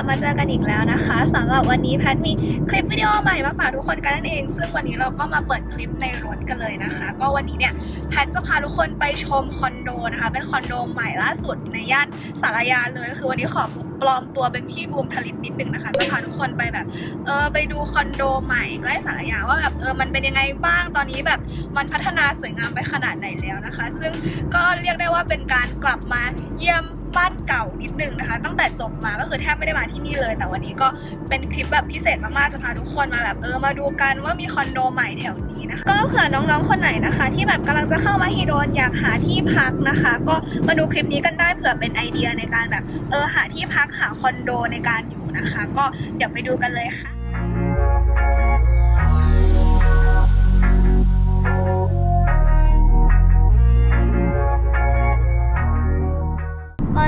ลับมาเจอกันอีกแล้วนะคะสำหรับวันนี้แพทมีคลิปวิดีโอใหม่มาฝากทุกคนกันนั่นเอง ซึ่งวันนี้เราก็มาเปิดคลิปในรถกันเลยนะคะ ก็วันนี้เนี่ยแพทจะพาทุกคนไปชมคอนโดนะคะ เป็นคอนโดใหม่ล่าสุดในย่านสารยาเลยคือวันนี้ขอปลอมตัวเป็นพี่บูมทลิตนิดนึงนะคะจะพาทุกคนไปแบบเออไปดูคอนโดใหม่ใกล้สารยาว่าแบบเออมันเป็นยังไงบ้างตอนนี้แบบมันพัฒนาสวยงามไปขนาดไหนแล้วนะคะ ซึ่งก็เรียกได้ว่าเป็นการกลับมาเยี่ยม บ้านเก่านิดนึงนะคะ ตั้งแต่จบมาก็คือแทบไม่ได้มาที่นี่เลย แต่วันนี้ก็เป็นคลิปแบบพิเศษมากๆจะพาทุกคนมาแบบเออมาดูกันว่ามีคอนโดใหม่แถวนี้นะคะก็เผื่อน้องๆคนไหนนะคะ ที่แบบกำลังจะเข้ามาฮีโรนอยากหาที่พักนะคะ ก็มาดูคลิปนี้กันได้เผื่อเป็นไอเดียในการแบบเออหาที่พักหาคอนโดในการอยู่นะคะ ก็เดี๋ยวไปดูกันเลยค่ะ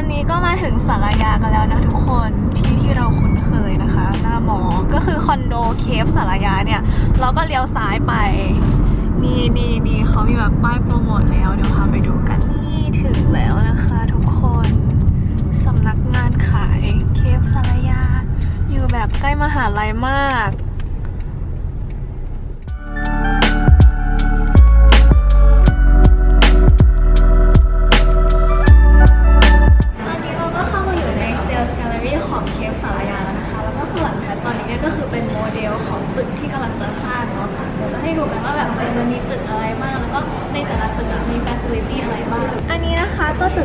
อนนี้ก็มาถึงสารยากันแล้วนะทุกคนที่ที่เราคุ้นเคยนะคะ หน้าหมอก็คือคอนโดเคฟสารยาเนี่ย เราก็เลี้ยวซ้ายไปนี่นี่นี่เขามีแบบป้ายโปรโมทแล้วเดี๋ยวพาไปดูกันนี่ถึงแล้วนะคะทุกคนสำนักงานขายเคฟสารยา อยู่แบบใกล้มหาลัยมาก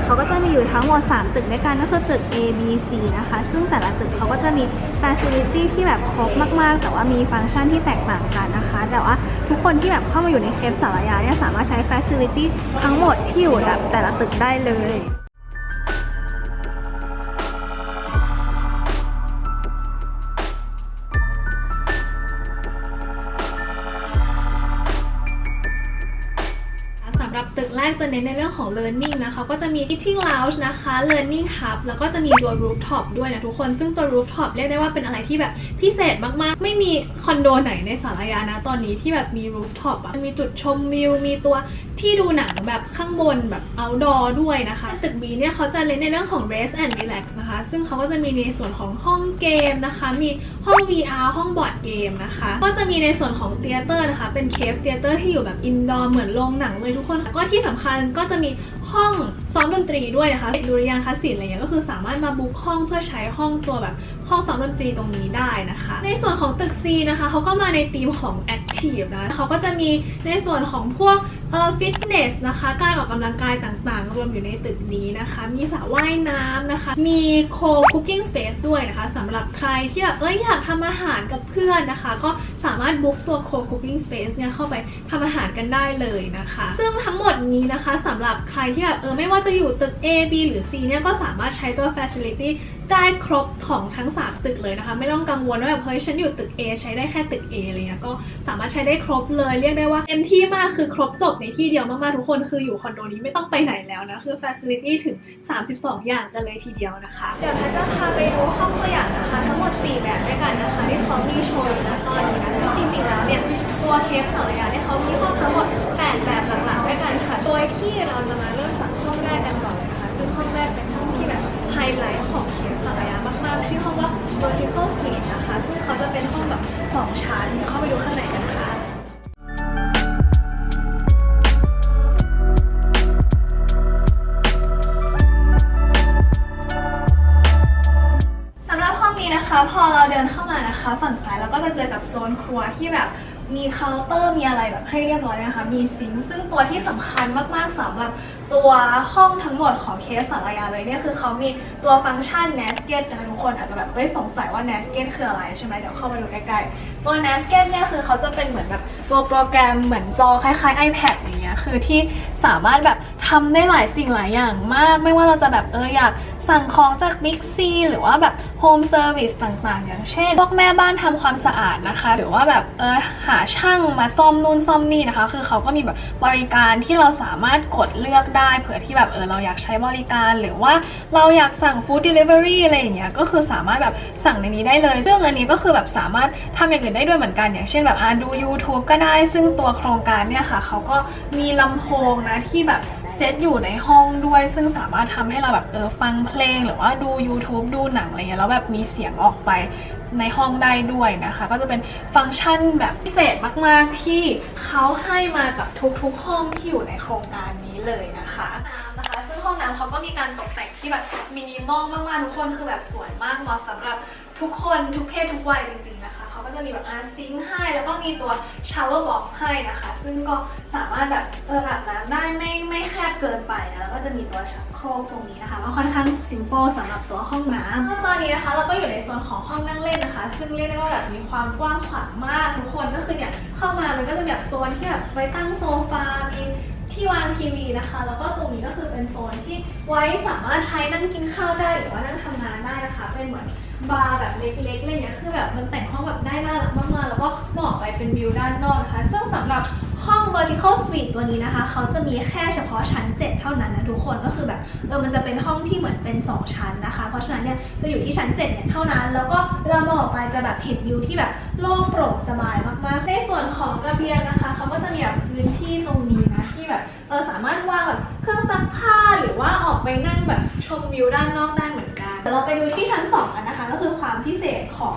เขาก็จะมีอยู่ทั้งหมด 3 ตึกด้วยกันก็คือตึก A B C นะคะ ซึ่งแต่ละตึกเขาก็จะมีฟ a ซิลิตี้ที่แบบครบมาก ๆ แต่ว่ามีฟังก์ชันที่แตกต่างกันนะคะ แต่ว่าทุกคนที่แบบเข้ามาอยู่ในเคฟสารยาเนี่ยสามารถใช้ฟ a ซิลิตี้ทั้งหมดที่อยู่แบบแต่ละตึกได้เลยำหรับตึกแรกจะเน้นในเรื่องของ learning นะคะก็จะมี eating lounge นะคะ learning hub แล้วก็จะมีตัว rooftop ด้วยนะทุกคน ซึ่งตัว rooftop เรียกได้ว่าเป็นอะไรที่แบบพิเศษมากๆ ไม่มีคอนโดไหนในสารยานะตอนนี้ที่แบบมี rooftop อะมีจุดชมวิว มีตัว ที่ดูหนังแบบข้างบนแบบ outdoor ด้วยนะคะ ตึก B เนี่ยเขาจะเน้นในเรื่องของ rest and relax นะคะ ซึ่งเขาก็จะมีในส่วนของห้องเกมนะคะ มีห้อง VR ห้องบอร์ดเกมนะคะ ก็จะมีในส่วนของ theater นะคะ เป็น cave theater ที่อยู่แบบ indoor เหมือนโรงหนังเลยทุกคน ก็ที่สำคัญก็จะมีห้องซ้อมดนตรีด้วยนะคะดุริยางคศิลป์อะไรเงี้ยก็คือสามารถมาบุ๊กห้องเพื่อใช้ห้องตัวแบบห้องซ้อมดนตรีตรงนี้ได้นะคะ ในส่วนของตึก C นะคะเขาก็มาในธีมของ active นะเขาก็จะมีในส่วนของพวก เอ่อฟิตเนสนะคะ การออกกำลังกายต่างๆ รวมอยู่ในตึกนี้นะคะ มีสระว่ายน้ำนะคะ มี co cooking space ด้วยนะคะสำหรับใครที่แบบเอ้ยอยากทำอาหารกับเพื่อนนะคะ ก็สามารถบุ๊กตัว co cooking space เนี่ยเข้าไปทำอาหารกันได้เลยนะคะ ซึ่งทั้งหมดนี้นะคะสำหรับใครที่แบบเออไม่ว่าจะอยู่ตึก A B หรือ C เนี่ยก็สามารถใช้ตัว facility ได้ครบของทั้ง 3 ตึกเลยนะคะ ไม่ต้องกังวลว่าแบบเฮ้ยฉันอยู่ตึก A ใช้ได้แค่ตึก A อะไรเงี้ยก็สามารถใช้ได้ครบเลย เรียกได้ว่าเต็มที่มากคือครบจบในที่เดียวมากๆทุกคนคืออยู่คอนโดนี้ไม่ต้องไปไหนแล้วนะ คือ facility ถึง 32 อย่างกันเลยทีเดียวนะคะ เดี๋ยวแพทจะพาไปดูห้องตัวอย่างนะคะ ทั้งหมด 4 แบบด้วยกันนะคะ ที่เขามีโชว์อยู่ตอนนี้นะซึ่งจริงๆแล้วเนี่ยตัวเคฟสารยาเนี่ยเขามีห้องทั้งหมด 8 แบบหลักๆด้วยกันค่ะโดยที่เราจะมาเริ่มจากห้องแรกกันก่อนเลยนะคะซึ่งห้องแรกเป็นห้องที่แบบไฮไลท์ของ มากๆ ชื่อห้องว่า vertical suite นะคะ ซึ่งเขาจะเป็นห้องแบบ2ชั้น เข้าไปดูข้างในกันค่ะสำหรับห้องนี้นะคะ พอเราเดินเข้ามานะคะ ฝั่งซ้ายเราก็จะเจอกับโซนครัวที่แบบ มีเคาน์เตอร์มีอะไรแบบให้เรียบร้อยนะคะ มีซิงค์ซึ่งตัวที่สำคัญมากๆสำหรับตัวห้องทั้งหมดของเคสสารยาเลยเนี่ยคือเขามีตัวฟังก์ชัน n a s k e t นะคะทุกคนอาจจะแบบเฮ้ยสงสัยว่า n a s k e t คืออะไรใช่ไหมเดี๋ยวเข้ามาดูใกล้ๆ ตัว n a s k e t เนี่ยคือเขาจะเป็นเหมือนแบบตัวโปรแกรมเหมือนจอคล้ายๆ iPad อย่างเงี้ยคือที่สามารถแบบทำได้หลายสิ่งหลายอย่างมาก ไม่ว่าเราจะแบบเอออยาก สั่งของจาก Big C หรือว่าแบบ Home Service ต่างๆ อย่างเช่น พวกแม่บ้านทำความสะอาดนะคะ หรือว่าแบบเออหาช่างมาซ่อมนู่นซ่อมนี่นะคะ คือเขาก็มีแบบบริการที่เราสามารถกดเลือกได้ เผื่อที่แบบเออเราอยากใช้บริการ หรือว่าเราอยากสั่ง Food Delivery อะไรอย่างเงี้ยก็คือสามารถแบบสั่งในนี้ได้เลย ซึ่งอันนี้ก็คือแบบสามารถทำอย่างอื่นได้ด้วยเหมือนกัน อย่างเช่นแบบอ่าดู YouTube ก็ได้ซึ่งตัวโครงการเนี่ยค่ะเขาก็มีลำโพงนะที่แบบ เซตอยู่ในห้องด้วย ซึ่งสามารถทำให้เราแบบเออฟังเพลง หรือว่าดู YouTube ดูหนังอะไรเงี้ยแล้วแบบมีเสียงออกไปในห้องได้ด้วยนะคะ ก็จะเป็นฟังก์ชันแบบพิเศษมาก ๆ ที่เขาให้มากับทุกๆ ห้องที่อยู่ในโครงการนี้เลยนะคะน้ำนะคะซึ่งห้องน้ำเขาก็มีการตกแต่งที่แบบมินิมอลมาก ๆ ทุกคนคือแบบสวยมากเหมาะสำหรับทุกคนทุกเพศทุกวัยจริง ๆ นะคะ จะมีแบบอาซิงให้ แล้วก็มีตัว shower box ให้นะคะ ซึ่งก็สามารถแบบเอออาบน้ำได้ไม่ไม่แคบเกินไปนะแล้วก็จะมีตัวชักโครกตรงนี้นะคะก็ค่อนข้าง simple สำหรับตัวห้องน้ำตอนนี้นะคะเราก็อยู่ในโซนของห้องนั่งเล่นนะคะ ซึ่งเรียกได้ว่าแบบมีความกว้างขวางมากทุกคนก็คือเนี่ยเข้ามามันก็จะแบบโซนที่แบบไว้ตั้งโซฟามีที่วางทีวีนะคะ แล้วก็ตรงนี้ก็คือเป็นโซนที่ไว้สามารถใช้นั่งกินข้าวได้หรือว่านั่งทำงานได้นะคะ เป็นเหมือน บาร์แบบเล็กๆอะไรเงี้ยคือแบบมันแต่งห้องแบบได้น่ารักมากๆแล้วก็เหมาะไปเป็นวิวด้านนอกนะคะซึ่งสำหรับห้อง vertical suite ตัวนี้นะคะ เขาจะมีแค่เฉพาะชั้น 7 เท่านั้นนะทุกคนก็คือแบบเออมันจะเป็นห้องที่เหมือนเป็น 2 ชั้นนะคะ เพราะฉะนั้นเนี่ยจะอยู่ที่ชั้น 7 เนี่ยเท่านั้น แล้วก็เวลามองออกไปจะแบบเห็นวิวที่แบบโล่งโปร่งสบายมากๆ ในส่วนของระเบียงนะคะ เขาก็จะมีแบบพื้นที่ตรงนี้นะที่แบบเออสามารถวางแบบเครื่องซักผ้าหรือว่าออกไปนั่งแบบชมวิวด้านนอกได้เหมือน ดี๋ยวเราไปดูที่ชั้น 2 กันนะคะ ก็คือความพิเศษของ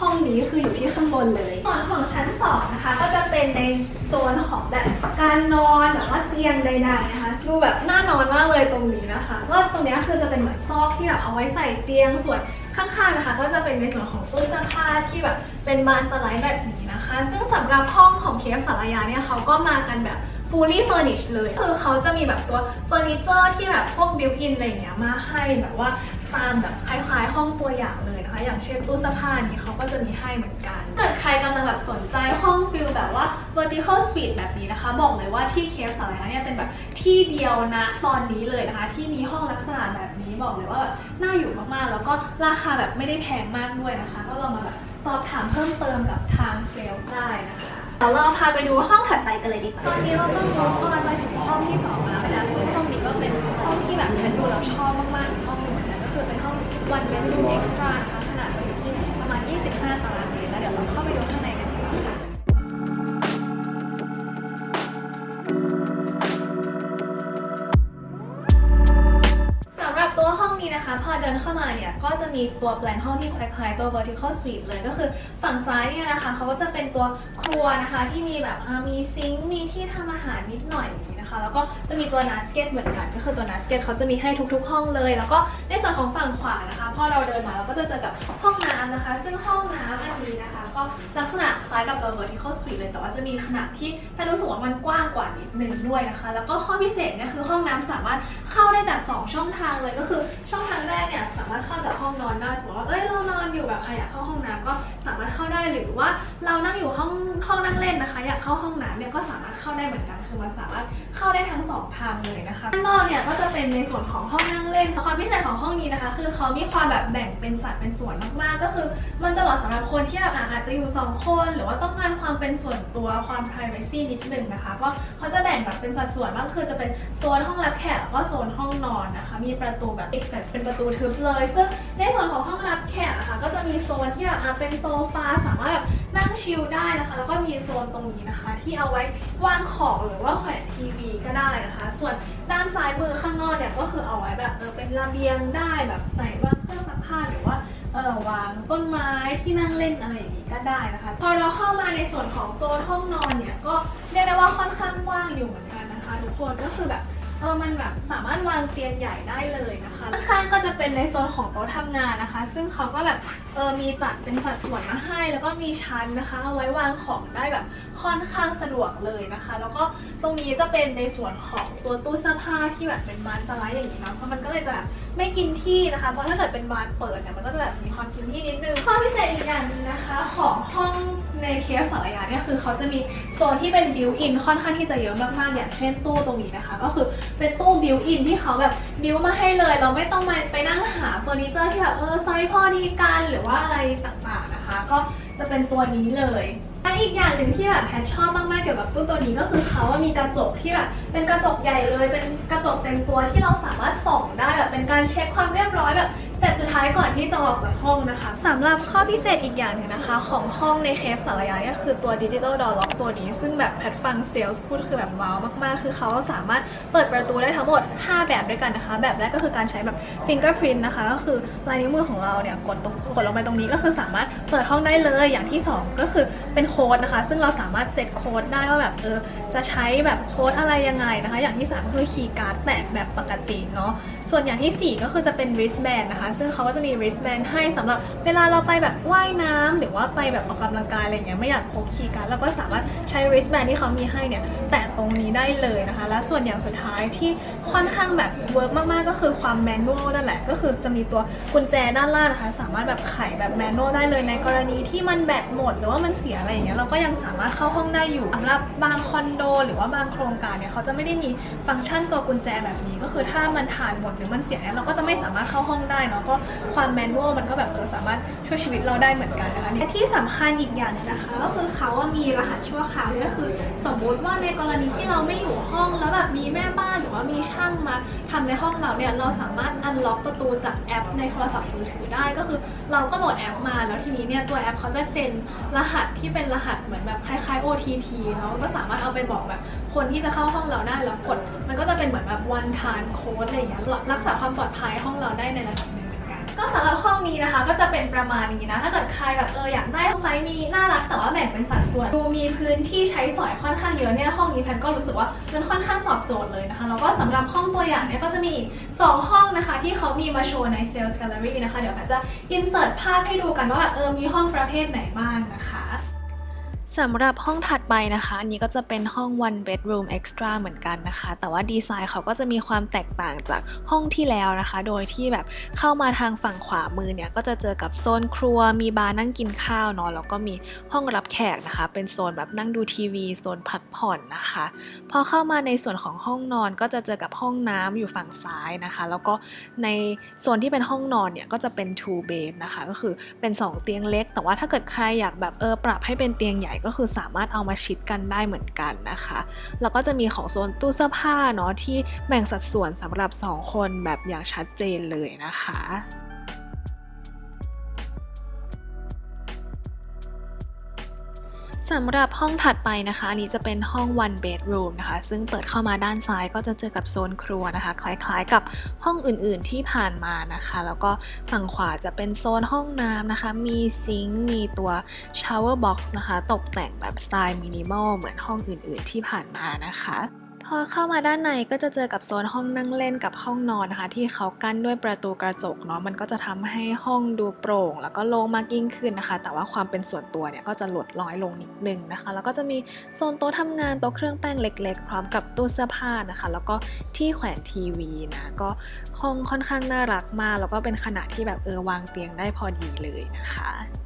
ห้องนี้คืออยู่ที่ข้างบนเลยส่วนของชั้น 2 นะคะ ก็จะเป็นในโซนของแบบการนอนหรือว่าเตียงใดๆนะคะ ดูแบบน่านอนมากเลยตรงนี้นะคะก็ตรงนี้คือจะเป็นเหมือนซอกที่แบบเอาไว้ใส่เตียงส่วนข้างๆนะคะ ก็จะเป็นในส่วนของตู้เสื้อผ้าที่แบบเป็นบานสไลด์แบบนี้นะคะ ซึ่งสำหรับห้องของเคฟสารยาเนี่ยเขาก็มากันแบบ fully furnished เลย คือเขาจะมีแบบตัวเฟอร์นิเจอร์ที่แบบพวก built in อะไรอย่างเงี้ยมาให้แบบว่า ตามแบบคล้ายๆ ห้องตัวอย่างเลยนะคะ อย่างเช่นตู้เสื้อผ้านี้เขาก็จะมีให้เหมือนกันถ้าเกิดใครกำลังแบบสนใจห้องฟิลแบบว่า vertical suite แบบนี้นะคะ บอกเลยว่าที่เคฟสารยาเนี่ยเป็นแบบที่เดียวนะตอนนี้เลยนะคะ ที่มีห้องลักษณะแบบนี้บอกเลยว่าแบบน่าอยู่มากๆ แล้วก็ราคาแบบไม่ได้แพงมากด้วยนะคะ ก็ลองมาแบบสอบถามเพิ่มเติมกับทางเซลล์ได้นะคะเดี๋ยวเราพาไปดูห้องถัดไปกันเลยดีกว่าตอนนี้เราต้องรู้ออนมาถึงห้องที่สองแล้วนะคะซึ่งห้องนี้ก็เป็นห้องที่แบบแพทดูแล้วชอบมากๆ ห้อง one bedroom extra นะคะขนาดอยู่ที่ประมาณ 25 ตารางเมตรแล้วเดี๋ยวเราเข้าไปดูข้างในกันดีกว่าค่ะสำหรับตัวห้องนี้นะคะ พอเดินเข้ามาเนี่ย ก็จะมีตัวแปลนห้องที่คล้ายๆตัว vertical suite เลยก็คือฝั่งซ้ายเนี่ยนะคะเขาก็จะเป็นตัวครัวนะคะที่มีแบบอ่ามีซิงค์มีที่ทำอาหารนิดหน่อย คะแล้วก็จะมีตัวนัสเก็ตเหมือนกัน ก็คือตัวนัสเก็ตเขาจะมีให้ทุกๆ ห้องเลย แล้วก็ในส่วนของฝั่งขวานะคะ พอเราเดินมาเราก็จะเจอกับห้องน้ำนะคะ ซึ่งห้องน้ำอันนี้นะคะ ก็ลักษณะคล้ายกับตัว vertical suite เลย แต่ว่าจะมีขนาดที่ถ้ารู้สึกว่ามันกว้างกว่านิดนึงด้วยนะคะ แล้วก็ข้อพิเศษเนี่ยคือห้องน้ำสามารถเข้าได้จาก 2 ช่องทางเลย ก็คือช่องทางแรกเนี่ยสามารถเข้าจากห้องนอนได้สมมติว่าเอ้ยเรานอนอยู่แบบอยากเข้าห้องน้ำก็สามารถเข้าได้หรือว่าเรานั่งอยู่ห้องห้องนั่งเล่นนะคะ อยากเข้าห้องน้ำเนี่ยก็สามารถเข้าได้เหมือนกัน คือมันสามารถเข้าได้ทั้งสองทางเลยนะคะข้างนอกเนี่ยก็จะเป็นในส่วนของห้องนั่งเล่น ความพิเศษของห้องนี้นะคะ คือเขามีความแบบแบ่งเป็นสัดเป็นส่วนมากๆ ก็คือ มันจะเหมาะสำหรับคนที่แบบอาจจะอยู่ 2 คน หรือว่าต้องการความเป็นส่วนตัวความ privacy นิดนึงนะคะก็เขาจะแบ่งแบบเป็นสัดส่วนมากคือจะเป็นโซนห้องรับแขกแล้วก็โซนห้องนอนนะคะ มีประตูแบบแบบเป็นประตูทึบเลย ซึ่งในส่วนของห้องรับแขกอะคะก็จะมีโซนที่แบบเป็นโซฟาสามารถแบบ นั่งชิลได้นะคะ แล้วก็มีโซนตรงนี้นะคะ ที่เอาไว้วางของหรือว่าแขวนทีวีก็ได้นะคะ ส่วนด้านซ้ายมือข้างนอกเนี่ยก็คือเอาไว้แบบเออเป็นระเบียงได้แบบใส่วางเครื่องซักผ้าหรือว่าเออวางต้นไม้ที่นั่งเล่นอะไรอย่างนี้ก็ได้นะคะ พอเราเข้ามาในส่วนของโซนห้องนอนเนี่ยก็เรียกได้ว่าค่อนข้างว้างอยู่เหมือนกันนะคะ ทุกคนก็คือแบบ เออมันแบบสามารถวางเตียงใหญ่ได้เลยนะคะข้างๆก็จะเป็นในโซนของโต๊ะทำงานนะคะ ซึ่งเขาก็แบบเออมีจัดเป็นสัดส่วนมาให้ แล้วก็มีชั้นนะคะเอาไว้วางของได้แบบค่อนข้างสะดวกเลยนะคะ แล้วก็ตรงนี้จะเป็นในส่วนของตัวตู้เสื้อผ้าที่แบบเป็นบานสไลด์อย่างนี้นะเพราะมันก็เลยจะแบบไม่กินที่นะคะ เพราะถ้าเกิดเป็นบานเปิดเนี่ยมันก็จะแบบมีความกินที่นิดนึงข้อพิเศษอีกอย่างนึงนะคะของห้องในเคสสารยาเนี่ยคือเขาจะมีโซนที่เป็นบิวอินค่อนข้างที่จะเยอะมากๆอย่างเช่นตู้ตรงนี้นะคะ ก็คือเป็นตู้บิวอินที่เขาแบบบิวมาให้เลย เราไม่ต้องมาไปนั่งหาเฟอร์นิเจอร์ที่แบบเออไซส์พอดีกันหรือว่าอะไรต่างๆนะคะ ก็จะเป็นตัวนี้เลย และอีกอย่างหนึ่งที่แบบแพทชอบมากๆเกี่ยวกับตู้ตัวนี้ก็คือเขาว่ามีกระจกที่แบบเป็นกระจกใหญ่เลย เป็นกระจกเต็มตัวที่เราสามารถส่องได้แบบเป็นการเช็คความเรียบร้อยแบบแต่สุดท้ายก่อนที่จะออกจากห้องนะคะสำหรับข้อพิเศษอีกอย่างหนึ่งนะคะ ของห้องในเคฟสารยาเนี่ยคือตัวดิจิ t a ลดอ r ล็อกตัวนี้ ซึ่งแบบแพทฟังเซลส์พูดคือแบบว้าวมากๆ คือเขาสามารถเปิดประตูได้ทั้งหมด 5 แบบด้วยกันนะคะ แบบแรกก็คือการใช้แบบ fingerprint นะคะก็คือลายนิ้วมือของเราเนี่ยกดตรงกดลงไปตรงนี้ก็คือสามารถเปิดห้องได้เลยอย่างที่ 2 ก็คือเป็นโค้ดนะคะ ซึ่งเราสามารถเซตโค้ดได้ว่าแบบเออจะใช้แบบโค้ดอะไรยังไงนะคะ อย่างที่3คือคีย์การ์ดแตกแบบปกติเนาะส่วนอย่างทีสี่ 4 ก็คือจะเป็น wristband นะคะ ซึ่งเขาก็จะมี wristband ให้สำหรับเวลาเราไปแบบว่ายน้ำหรือว่าไปแบบออกกำลังกายอะไรอย่างเงี้ยไม่อยากพกคีย์การ์ดเราก็สามารถใช้ wristband ที่เขามีให้เนี่ยแตะตรงนี้ได้เลยนะคะ และส่วนอย่างสุดท้ายที่ค่อนข้างแบบเวิร์กมาก ๆ ก็คือความ manual นั่นแหละ ก็คือจะมีตัวกุญแจด้านล่างนะคะ สามารถแบบไขแบบ manual ได้เลยในกรณีที่มันแบตหมด หรือว่ามันเสียอะไรอย่างเงี้ยเราก็ยังสามารถเข้าห้องได้อยู่สำหรับบางคอนโด หรือว่าบางโครงการเนี่ยเขาจะไม่ได้มีฟังก์ชันตัวกุญแจแบบนี้ก็คือถ้ามันถ่านหมดหรือมันเสียเนี่ยเราก็จะไม่สามารถเข้าห้องได้เนาะก็ความแมนนวลมันก็แบบเออสามารถช่วยชีวิตเราได้เหมือนกันนะคะและที่สำคัญอีกอย่างนึงนะคะ ก็คือเขาว่ามีรหัสชั่วคราวก็คือ สมมุติว่าในกรณีที่เราไม่อยู่ห้องแล้วแบบมีแม่บ้านหรือว่ามีช่างมาทำในห้องเราเนี่ยเราสามารถอันล็อกประตูจากแอปในโทรศัพท์มือถือได้ก็คือ เราก็โหลดแอปมาแล้วทีนี้เนี่ยตัวแอปเขาจะเจนรหัสที่เป็นรหัสเหมือนแบบคล้ายๆ OTP เนาะก็สามารถเอาไปบอกแบบคนที่จะเข้าห้องเราได้แล้วกด มันก็จะเป็นเหมือนแบบ one time code อะไรอย่างเงี้ยรักษาความปลอดภัยห้องเราได้ในระดับหนึ่งเหมือนกันก็สำหรับห้องนี้นะคะ ก็จะเป็นประมาณนี้นะ ถ้าเกิดใครแบบเอออยากได้ไซส์มินิน่ารักแต่ว่าแบ่งเป็นสัดส่วนดูมีพื้นที่ใช้สอยค่อนข้างเยอะเนี่ยห้องนี้แพนก็รู้สึกว่ามันค่อนข้างตอบโจทย์เลยนะคะแล้วก็สำหรับห้องตัวอย่างเนี่ยก็จะมีอีกสองห้องนะคะ ที่เขามีมาโชว์ใน Sales Gallery นะคะเดี๋ยวแพนจะ insert ภาพให้ดูกันว่าเออมีห้องประเภทไหนบ้างนะคะ สำหรับห้องถัดไปนะคะ อันนี้ก็จะเป็นห้อง one bedroom extra เหมือนกันนะคะ แต่ว่าดีไซน์เขาก็จะมีความแตกต่างจากห้องที่แล้วนะคะ โดยที่แบบเข้ามาทางฝั่งขวามือเนี่ย ก็จะเจอกับโซนครัว มีบาร์นั่งกินข้าวเนาะ แล้วก็มีห้องรับแขกนะคะ เป็นโซนแบบนั่งดูทีวี โซนพักผ่อนนะคะ พอเข้ามาในส่วนของห้องนอนก็จะเจอกับห้องน้ำอยู่ฝั่งซ้ายนะคะ แล้วก็ในโซนที่เป็นห้องนอนเนี่ย ก็จะเป็น two bed นะคะ ก็คือเป็น 2 เตียงเล็ก แต่ว่าถ้าเกิดใครอยากแบบเออปรับให้เป็นเตียงใหญ่ก็คือสามารถเอามาชิดกันได้เหมือนกันนะคะ แล้วก็จะมีของโซนตู้เสื้อผ้าเนาะที่แบ่งสัดส่วนสำหรับ 2 คนแบบอย่างชัดเจนเลยนะคะ สำหรับห้องถัดไปนะคะ อันนี้จะเป็นห้อง one bedroom นะคะ ซึ่งเปิดเข้ามาด้านซ้ายก็จะเจอกับโซนครัวนะคะ คล้ายๆกับห้องอื่นๆที่ผ่านมานะคะ แล้วก็ฝั่งขวาจะเป็นโซนห้องน้ำนะคะ มีซิงค์มีตัว shower box นะคะ ตกแต่งแบบสไตล์มินิมอลเหมือนห้องอื่นๆที่ผ่านมานะคะ อเข้ามาด้านในก็จะเจอกับโซนห้องนั่งเล่นกับห้องนอนนะคะ ที่เขากั้นด้วยประตูกระจกเนาะมันก็จะทำให้ห้องดูโปร่ง แล้วก็โล่งมากยิ่งขึ้นนะคะ แต่ว่าความเป็นส่วนตัวเนี่ยก็จะลดน้อยลงนิดนึงนะคะ แล้วก็จะมีโซนโต๊ะทำงานโต๊ะเครื่องแป้งเล็ก ๆ พร้อมกับตู้เสื้อผ้านะคะ แล้วก็ที่แขวนทีวีนะก็ห้องค่อนข้างน่ารักมาก แล้วก็เป็นขนาดที่แบบเออวางเตียงได้พอดีเลยนะคะ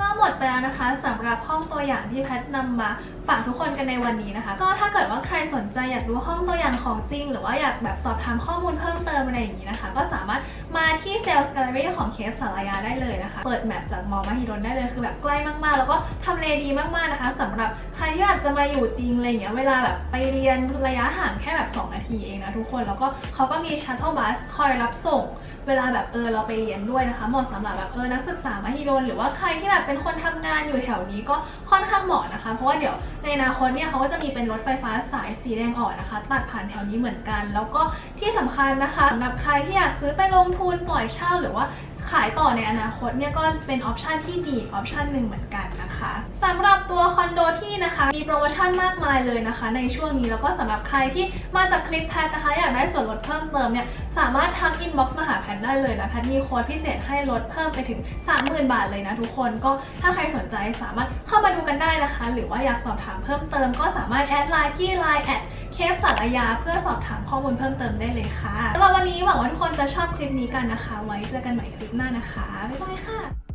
ก็หมดไปแล้วนะคะสำหรับห้องตัวอย่างที่แพทนำมาฝากทุกคนกันในวันนี้นะคะ ก็ถ้าเกิดว่าใครสนใจอยากดูห้องตัวอย่างของจริง หรือว่าอยากแบบสอบถามข้อมูลเพิ่มเติมอะไรอย่างนี้นะคะ ก็สามารถมาที่ Sales Gallery ของเคฟสารยาได้เลยนะคะ เปิดแมปจากมอมหิดลได้เลยคือแบบใกล้มากๆ แล้วก็ทำเลดีมากๆนะคะสำหรับใครที่แบบจะมาอยู่จริงอะไรอย่างเงี้ยเวลาแบบไปเรียนระยะห่างแค่แบบ 2 นาทีเองนะทุกคนแล้วก็เขาก็มีชัตเทิลบัสคอยรับส่ง เวลาแบบเออเราไปเรียนด้วยนะคะเหมาะสำหรับแบบเออนักศึกษามหิดลหรือว่าใครที่แบบเป็นคนทำงานอยู่แถวนี้ก็ค่อนข้างเหมาะนะคะ เพราะว่าเดี๋ยวในอนาคตเนี่ยเขาก็จะมีเป็นรถไฟฟ้าสายสีแดงอ่อนนะคะ ตัดผ่านแถวนี้เหมือนกัน แล้วก็ที่สำคัญนะคะสำหรับใครที่อยากซื้อไปลงทุนปล่อยเช่าหรือว่าขายต่อในอนาคตเนี่ยก็เป็นออปชันที่ดีออปชันหนึ่งเหมือนกันนะคะสำหรับตัวคอนโดที่นี่นะคะ มีโปรโมชั่นมากมายเลยนะคะ ในช่วงนี้แล้วก็สำหรับใครที่มาจากคลิปแพทนะคะ อยากได้ส่วนลดเพิ่มเติมเนี่ยสามารถทักอินบ็อกซ์มาหาแพทได้เลยนะแพทมีโค้ดพิเศษให้ลดเพิ่มไปถึง 30,000 บาทเลยนะทุกคนก็ถ้าใครสนใจสามารถเข้ามาดูกันได้นะคะ หรือว่าอยากสอบถามเพิ่มเติมก็สามารถแอดไลน์ที่ Line แอดเคฟสารยา เพื่อสอบถามข้อมูลเพิ่มเติมได้เลยค่ะสำหรับวันนี้หวังว่าทุกคนจะชอบคลิปนี้กันนะคะ ไว้เจอกันใหม่คลิปหน้านะคะบ๊ายบายค่ะ